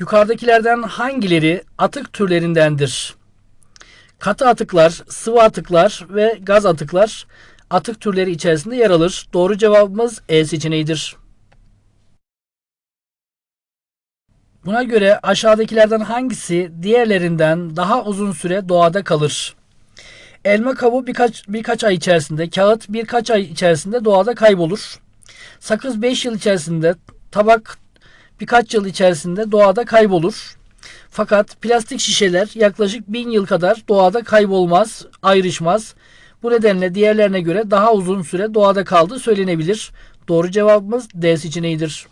Yukarıdakilerden hangileri atık türlerindendir? Katı atıklar, sıvı atıklar ve gaz atıklar atık türleri içerisinde yer alır. Doğru cevabımız E seçeneğidir. Buna göre aşağıdakilerden hangisi diğerlerinden daha uzun süre doğada kalır? Elma kabuğu birkaç birkaç ay içerisinde, kağıt birkaç ay içerisinde doğada kaybolur. Sakız 5 yıl içerisinde, tabak birkaç yıl içerisinde doğada kaybolur. Fakat plastik şişeler yaklaşık 1000 yıl kadar doğada kaybolmaz, ayrışmaz. Bu nedenle diğerlerine göre daha uzun süre doğada kaldığı söylenebilir. Doğru cevabımız D seçeneğidir.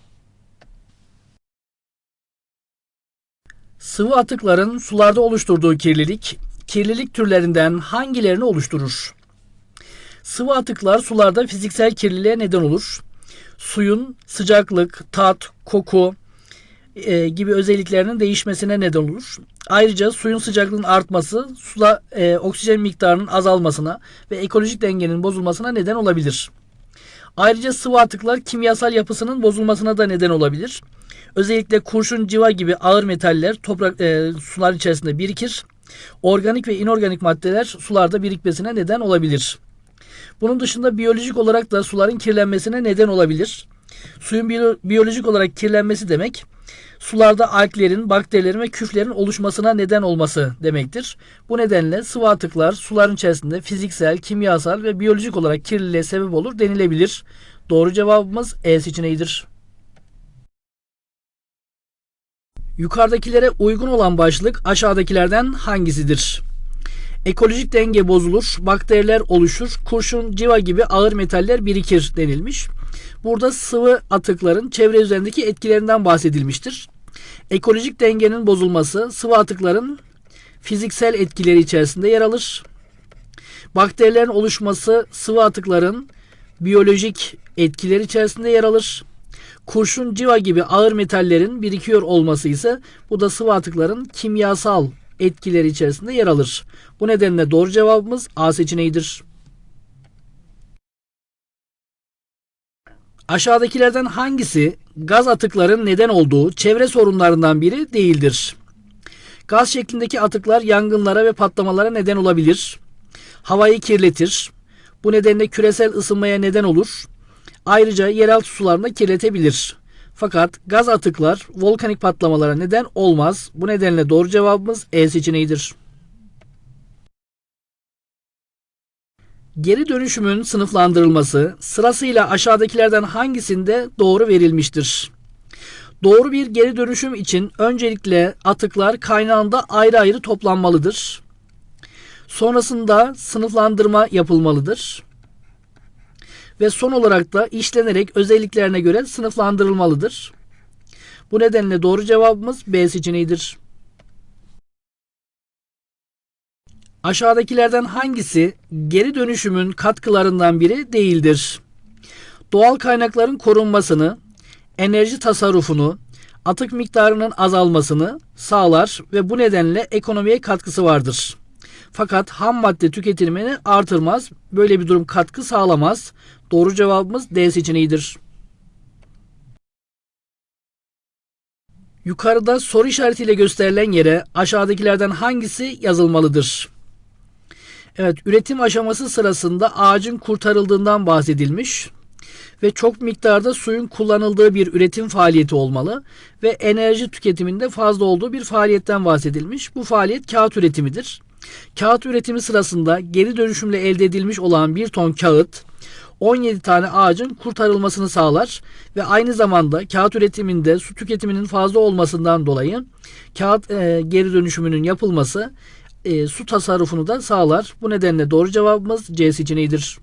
Sıvı atıkların sularda oluşturduğu kirlilik, kirlilik türlerinden hangilerini oluşturur? Sıvı atıklar sularda fiziksel kirliliğe neden olur. Suyun sıcaklık, tat, koku e, gibi özelliklerinin değişmesine neden olur. Ayrıca suyun sıcaklığının artması suda e, oksijen miktarının azalmasına ve ekolojik dengenin bozulmasına neden olabilir. Ayrıca sıvı atıklar kimyasal yapısının bozulmasına da neden olabilir. Özellikle kurşun, civa gibi ağır metaller toprak e, sular içerisinde birikir. Organik ve inorganik maddeler sularda birikmesine neden olabilir. Bunun dışında biyolojik olarak da suların kirlenmesine neden olabilir. Suyun biyo- biyolojik olarak kirlenmesi demek sularda alglerin, bakterilerin ve küflerin oluşmasına neden olması demektir. Bu nedenle sıvı atıklar suların içerisinde fiziksel, kimyasal ve biyolojik olarak kirliliğe sebep olur denilebilir. Doğru cevabımız E seçeneğidir. Yukarıdakilere uygun olan başlık aşağıdakilerden hangisidir? Ekolojik denge bozulur, bakteriler oluşur, kurşun, civa gibi ağır metaller birikir denilmiş. Burada sıvı atıkların çevre üzerindeki etkilerinden bahsedilmiştir. Ekolojik dengenin bozulması sıvı atıkların fiziksel etkileri içerisinde yer alır. Bakterilerin oluşması sıvı atıkların biyolojik etkileri içerisinde yer alır. Kurşun, civa gibi ağır metallerin birikiyor olması ise bu da sıvı atıkların kimyasal etkileri içerisinde yer alır. Bu nedenle doğru cevabımız A seçeneğidir. Aşağıdakilerden hangisi gaz atıkların neden olduğu çevre sorunlarından biri değildir? Gaz şeklindeki atıklar yangınlara ve patlamalara neden olabilir. Havayı kirletir. Bu nedenle küresel ısınmaya neden olur. Ayrıca yeraltı sularını kirletebilir. Fakat gaz atıklar volkanik patlamalara neden olmaz. Bu nedenle doğru cevabımız E seçeneğidir. Geri dönüşümün sınıflandırılması sırasıyla aşağıdakilerden hangisinde doğru verilmiştir? Doğru bir geri dönüşüm için öncelikle atıklar kaynağında ayrı ayrı toplanmalıdır. Sonrasında sınıflandırma yapılmalıdır. Ve son olarak da işlenerek özelliklerine göre sınıflandırılmalıdır. Bu nedenle doğru cevabımız B seçeneğidir. Aşağıdakilerden hangisi geri dönüşümün katkılarından biri değildir? Doğal kaynakların korunmasını, enerji tasarrufunu, atık miktarının azalmasını sağlar ve bu nedenle ekonomiye katkısı vardır. Fakat ham madde tüketimini artırmaz. Böyle bir durum katkı sağlamaz. Doğru cevabımız D seçeneğidir. Yukarıda soru işaretiyle gösterilen yere aşağıdakilerden hangisi yazılmalıdır? Evet, üretim aşaması sırasında ağacın kurtarıldığından bahsedilmiş ve çok miktarda suyun kullanıldığı bir üretim faaliyeti olmalı ve enerji tüketiminde fazla olduğu bir faaliyetten bahsedilmiş. Bu faaliyet kağıt üretimidir. Kağıt üretimi sırasında geri dönüşümle elde edilmiş olan bir ton kağıt 17 tane ağacın kurtarılmasını sağlar ve aynı zamanda kağıt üretiminde su tüketiminin fazla olmasından dolayı kağıt e, geri dönüşümünün yapılması e, su tasarrufunu da sağlar. Bu nedenle doğru cevabımız C seçeneğidir.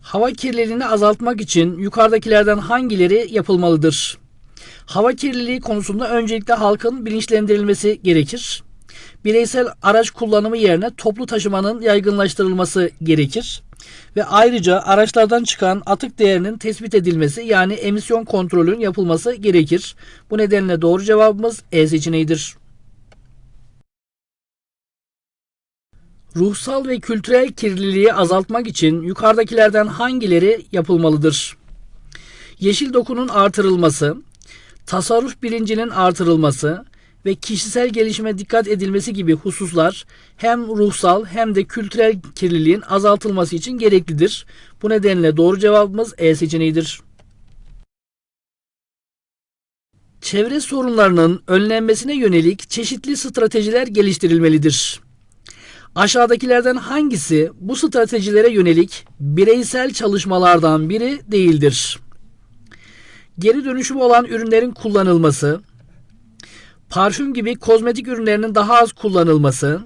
Hava kirliliğini azaltmak için yukarıdakilerden hangileri yapılmalıdır? Hava kirliliği konusunda öncelikle halkın bilinçlendirilmesi gerekir. Bireysel araç kullanımı yerine toplu taşımanın yaygınlaştırılması gerekir. Ve ayrıca araçlardan çıkan atık değerinin tespit edilmesi yani emisyon kontrolünün yapılması gerekir. Bu nedenle doğru cevabımız E seçeneğidir. Ruhsal ve kültürel kirliliği azaltmak için yukarıdakilerden hangileri yapılmalıdır? Yeşil dokunun artırılması, tasarruf bilincinin artırılması ve kişisel gelişime dikkat edilmesi gibi hususlar hem ruhsal hem de kültürel kirliliğin azaltılması için gereklidir. Bu nedenle doğru cevabımız E seçeneğidir. Çevre sorunlarının önlenmesine yönelik çeşitli stratejiler geliştirilmelidir. Aşağıdakilerden hangisi bu stratejilere yönelik bireysel çalışmalardan biri değildir? Geri dönüşüm olan ürünlerin kullanılması, parfüm gibi kozmetik ürünlerinin daha az kullanılması,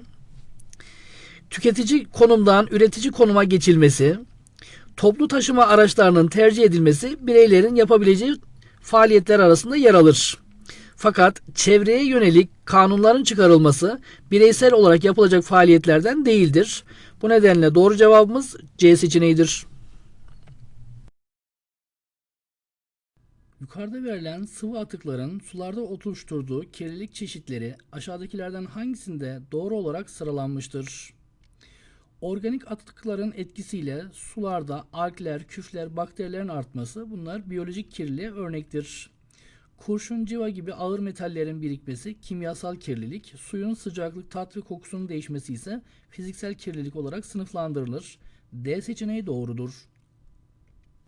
tüketici konumdan üretici konuma geçilmesi, toplu taşıma araçlarının tercih edilmesi bireylerin yapabileceği faaliyetler arasında yer alır. Fakat çevreye yönelik kanunların çıkarılması bireysel olarak yapılacak faaliyetlerden değildir. Bu nedenle doğru cevabımız C seçeneğidir. Yukarıda verilen sıvı atıkların sularda oluşturduğu kirlilik çeşitleri aşağıdakilerden hangisinde doğru olarak sıralanmıştır? Organik atıkların etkisiyle sularda algler, küfler, bakterilerin artması bunlar biyolojik kirliliğe örnektir. Kurşun, civa gibi ağır metallerin birikmesi kimyasal kirlilik, suyun sıcaklık, tat ve kokusunun değişmesi ise fiziksel kirlilik olarak sınıflandırılır. D seçeneği doğrudur.